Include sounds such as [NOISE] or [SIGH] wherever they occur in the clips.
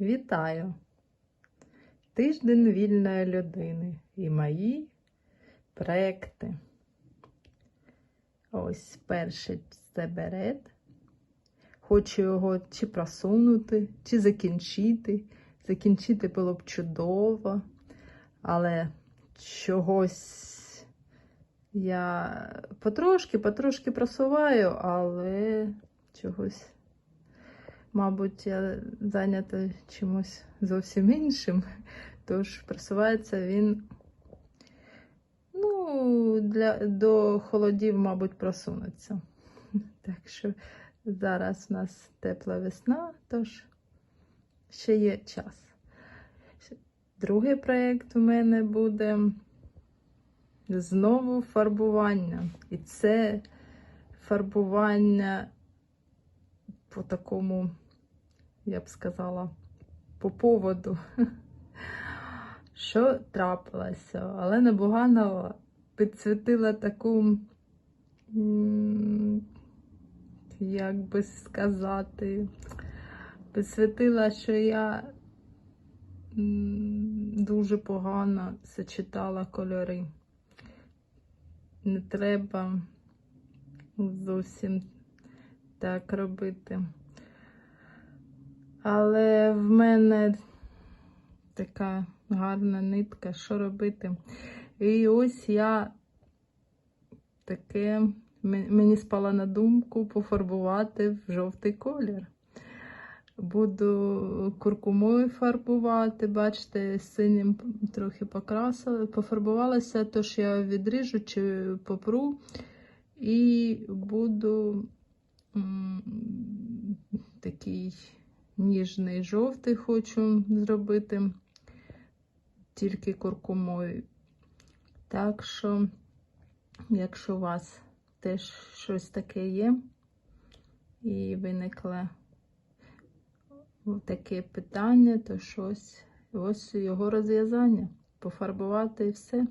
Вітаю! Тиждень вільної людини і мої проекти. Ось перший це берет. Хочу його чи просунути, чи закінчити. Закінчити було б чудово, але чогось я потрошки, потрошки просуваю, але чогось мабуть, я зайнята чимось зовсім іншим, тож просувається він ну, для, до холодів, мабуть, просунеться. [LAUGHS] Так що зараз у нас тепла весна, тож ще є час. Другий проєкт у мене буде знову фарбування. І це фарбування по такому, я б сказала, по поводу, [LAUGHS] що трапилося. Але небогано підсвітила таку, як би сказати, підсвітила, що я дуже погано сочетала кольори. Не треба зовсім так робити. Але в мене така гарна нитка, що робити. І ось я таке, мені спала на думку пофарбувати в жовтий колір. Буду куркумою фарбувати, бачите, синім трохи покрасила, пофарбувалася, тож я відріжу чи попру і буду такий ніжний жовтий хочу зробити, тільки куркумою. Так що, якщо у вас теж щось таке є, і виникло таке питання, то щось, ось його розв'язання. Пофарбувати і все,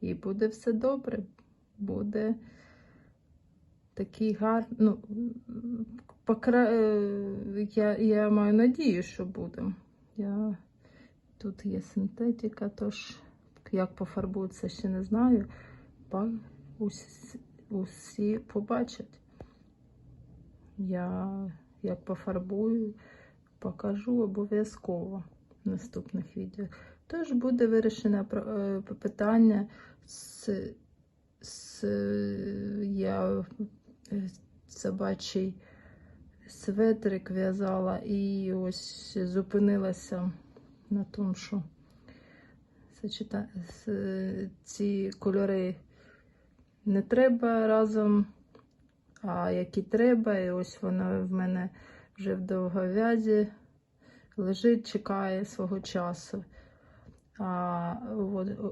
і буде все добре. Буде такий гарний. Ну, покра... е, я, я маю надію, що буде. Я... Тут є синтетика, тож як пофарбується, ще не знаю. Усі, усі побачать. Я як пофарбую, покажу обов'язково в наступних відео. Тож буде вирішено е, питання з, з я собачий светрик в'язала і ось зупинилася на тому, що ці кольори не треба разом, а які треба, і ось воно в мене вже в довговязі лежить, чекає свого часу. А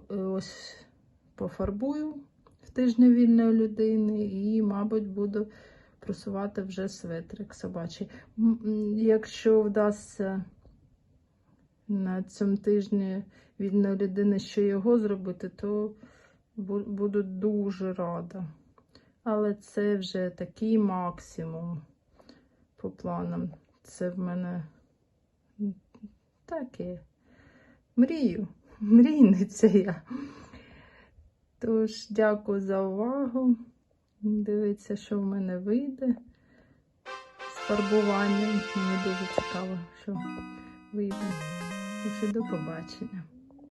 ось пофарбую в тижні вільної людини і, мабуть, буду просувати вже светрик собачий. Якщо вдасться на цьому тижні вільної людини ще його зробити, то буду дуже рада. Але це вже такий максимум по планам. Це в мене таке. Мрію. Мрійниця я. Тож, дякую за увагу. Дивіться, що в мене вийде з фарбуванням. Мені дуже цікаво, що вийде. Отже, до побачення.